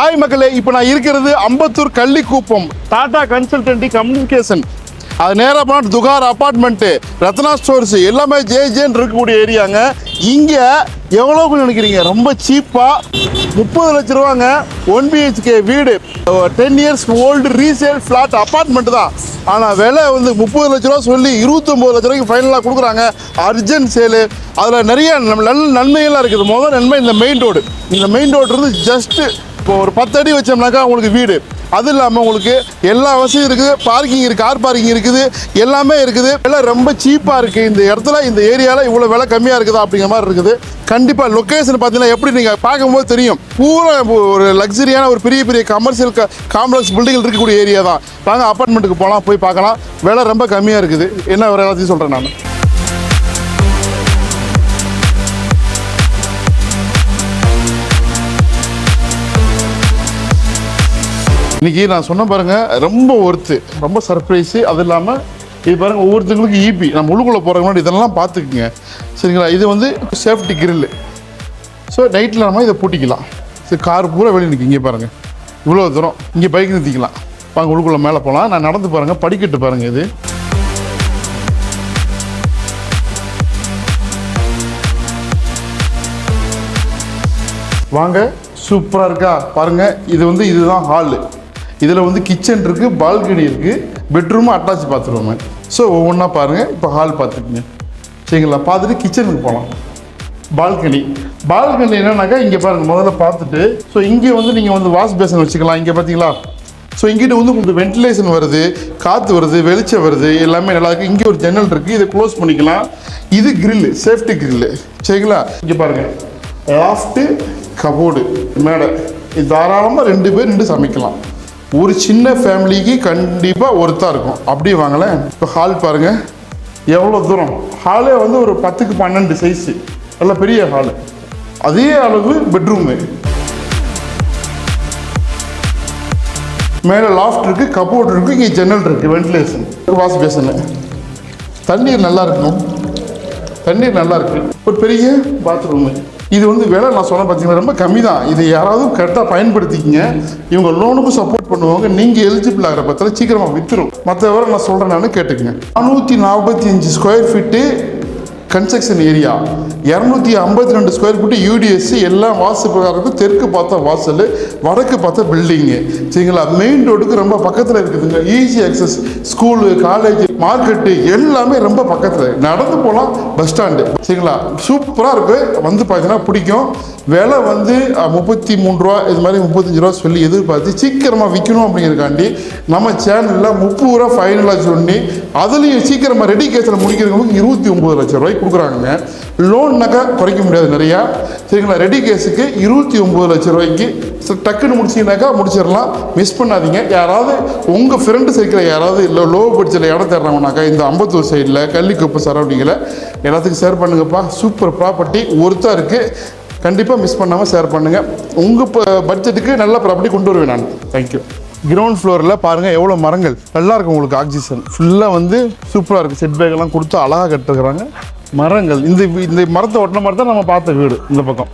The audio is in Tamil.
ஹாய் மக்களே இப்போ நான் இருக்கிறது அம்பத்தூர் கள்ளிக்கூப்பம். டாடா கன்சல்டன்டி கம்யூனிகேஷன் அது நேராக போனால் துகார் அப்பார்ட்மெண்ட்டு ரத்னா ஸ்டோர்ஸ் எல்லாமே ஜே ஜேன்னு இருக்கக்கூடிய ஏரியாங்க இங்கே எவ்வளோக்கு நினைக்கிறீங்க? ரொம்ப சீப்பாக முப்பது லட்ச ரூபாங்க. ஒன் பிஹெச்கே வீடு. Ten years old resale flat apartment தான். ஆனால் விலை வந்து முப்பது லட்ச ரூபா சொல்லி இருபத்தொம்போது லட்ச ரூபாய்க்கு ஃபைனலாக கொடுக்குறாங்க. அர்ஜென்ட் சேலு அதில் நிறைய நம்ம நல்ல நன்மைகள்லாம் இருக்குது. முதல் நன்மை இந்த மெயின் ரோடு இந்த மெயின் ரோடு இருந்து ஜஸ்ட்டு இப்போ ஒரு பத்து அடி வச்சோம்னாக்கா உங்களுக்கு வீடு. அது இல்லாமல் உங்களுக்கு எல்லா வசதியும் இருக்குது. பார்க்கிங் இருக்குது கார் பார்க்கிங் இருக்குது. எல்லாமே இருக்குது. எல்லாம் ரொம்ப சீப்பாக இருக்குது இந்த இடத்துல இந்த ஏரியாவில் இவ்வளோ விலை கம்மியாக இருக்குதா அப்படிங்கிற மாதிரி இருக்குது. கண்டிப்பாக லொக்கேஷன் பார்த்தீங்கன்னா எப்படி நீங்கள் பார்க்கும்போது தெரியும். பூரா ஒரு லக்ஸரியான ஒரு பெரிய பெரிய கமர்ஷியல் காம்ப்ளெக்ஸ் பில்டிங் இருக்கக்கூடிய ஏரியா தான். வாங்க அப்பார்ட்மெண்ட்டுக்கு போகலாம் போய் பார்க்கலாம். விலை ரொம்ப கம்மியாக இருக்குது. என்ன ஒரு எல்லாத்தையும் சொல்கிறேன் நான். இன்னைக்கு நான் சொன்ன பாருங்க ரொம்ப ஒர்த்து ரொம்ப சர்ப்ரைஸு அது இல்லாமல் இது பாருங்கள் ஒவ்வொருத்தங்களுக்கும் ஈபி நம்ம உள்ளுக்குள்ளே போகிற முன்னாடி இதெல்லாம் பார்த்துக்குங்க. சரிங்களா? இது வந்து சேஃப்டி கிரில் ஸோ நைட்டில் நம்ம இதை பூட்டிக்கலாம். சரி கார் பூரா வெளியே நிற்கும் இங்கே பாருங்கள் இவ்வளோ தூரம். இங்கே பைக் நிறுத்திக்கலாம். வாங்க உள்ளுக்குள்ளே மேலே போகலாம் நான் நடந்து பாருங்கள் படிக்கட்டு பாருங்கள் இது. வாங்க சூப்பராக இருக்கா? பாருங்கள் இது வந்து இதுதான் ஹாலு இதில் வந்து கிச்சன் இருக்குது பால்கனி இருக்குது பெட்ரூமும் அட்டாச் பாத்ரூமு ஸோ ஒவ்வொன்றா பாருங்கள் இப்போ ஹால் பார்த்துக்குங்க. சரிங்களா? பார்த்துட்டு கிச்சனுக்கு போகலாம் பால்கனி பால்கனி என்னன்னாக்கா இங்கே பாருங்கள் முதல்ல பார்த்துட்டு ஸோ இங்கே வந்து நீங்கள் வந்து வாஷ் பேசன் வச்சுக்கலாம் இங்கே பார்த்தீங்களா? ஸோ இங்கிட்ட வந்து உங்களுக்கு வென்டிலேஷன் வருது காற்று வருது வெளிச்சம் வருது எல்லாமே நல்லா இருக்குது இங்கே ஒரு ஜன்னல் இருக்குது இதை க்ளோஸ் பண்ணிக்கலாம். இது க்ரில்லு சேஃப்டி க்ரில்லு சரிங்களா? இங்கே பாருங்கள் லாஃப்ட்டு கபோர்டு மேடை. இது தாராளமாக ரெண்டு பேர் நின்று சமைக்கலாம். ஒரு சின்ன ஃபேமிலிக்கு கண்டிப்பாக ஒருத்தா இருக்கும். அப்படி வாங்களேன். இப்போ ஹால் பாருங்கள் எவ்வளோ தூரம்? ஹாலே வந்து ஒரு பத்துக்கு பன்னெண்டு சைஸு நல்ல பெரிய ஹாலு அதே அளவு பெட்ரூமு மேலே லாஃப்ட் இருக்குது கபோர்ட் இருக்குது இங்கே ஜன்னல் இருக்குது வென்டிலேஷன் வாஷ் பேசனு தண்ணீர் நல்லா இருக்கணும். தண்ணீர் நல்லா இருக்கு. ஒரு பெரிய பாத்ரூமு இது வந்து வேலை நான் சொன்ன பார்த்தீங்கன்னா ரொம்ப கம்மி தான். இது யாராவது கரெக்டாக பயன்படுத்திக்கிங்க. இவங்க லோனுக்கும் சப்போர்ட் பண்ணுவாங்க நீங்கள் எலிஜிபிள் ஆகிற பட்சத்தில் சீக்கிரமாக விற்றுரும் மற்ற விவரம் நான் சொல்கிறேன் நான் கேட்டுக்கங்க. நானூற்றி நாற்பத்தி அஞ்சு ஸ்கொயர் ஃபீட்டு கன்ஸ்ட்ரக்ஷன் ஏரியா இரநூத்தி ஐம்பத்தி ரெண்டு ஸ்கொயர் ஃபீட்டு யூடிஎஸ்சி எல்லாம் வாசு பிரகாரத்துக்கும் தெற்கு பார்த்தா வாசல் வடக்கு பார்த்தா பில்டிங்கு சரிங்களா? மெயின் ரோடுக்கு ரொம்ப பக்கத்தில் இருக்குதுங்க. Easy access school college market எல்லாமே ரொம்ப பக்கத்தில். நடந்து போகலாம் பஸ் ஸ்டாண்டு சரிங்களா? சூப்பராக இருக்குது வந்து பார்த்தீங்கன்னா பிடிக்கும். விலை வந்து முப்பத்தி மூணு ரூபா இது மாதிரி முப்பத்தஞ்சு ரூபா சொல்லி எதிர்பார்த்து சீக்கிரமாக விற்கணும் அப்படிங்கிறக்காண்டி நம்ம சேனலில் முப்பது ரூபா ஃபைனலாக சொல்லி அதுலேயும் சீக்கிரமாக ரெடி கேஸில் முடிக்கிறவங்களுக்கு இருபத்தி ஒம்பது லட்சம் ரூபாய்க்கு கொடுக்குறாங்க லோன்னாக்கா குறைக்க முடியாது நிறையா. சரிங்களா? ரெடி கேஸுக்கு இருபத்தி ஒம்பது லட்ச ரூபாய்க்கு சரி, டக்குன்னு முடிச்சிங்கனாக்கா முடிச்சிடலாம். மிஸ் பண்ணாதீங்க. யாராவது உங்கள் ஃப்ரெண்டு சைக்கிள் யாராவது இல்லை லோ பட்ஜெட்டில் இடம் தேடுறாங்கனாக்கா இந்த அம்பத்தூர் சைடில் கள்ளிக்குப்பை சரௌண்டிங்கில் எல்லாத்துக்கும் ஷேர் பண்ணுங்கப்பா. சூப்பர் ப்ராப்பர்ட்டி ஒருத்தா இருக்குது கண்டிப்பாக மிஸ் பண்ணாமல் ஷேர் பண்ணுங்கள் உங்கள் பட்ஜெட்டுக்கு நல்ல ப்ராப்பர்ட்டி கொண்டு வருவேன் நான். தேங்க்யூ கிரவுண்ட் ஃப்ளோரில் பாருங்கள் எவ்வளோ மரங்கள். நல்லா இருக்கும் உங்களுக்கு ஆக்சிஜன் ஃபுல்லாக வந்து சூப்பராக இருக்குது செட் பேக்கெல்லாம் கொடுத்து அழகாக கட்டுருக்குறாங்க. மரங்கள். இந்த இந்த மரத்தை ஒட்டின மரத்தை நம்ம பார்த்த வீடு இந்த பக்கம்.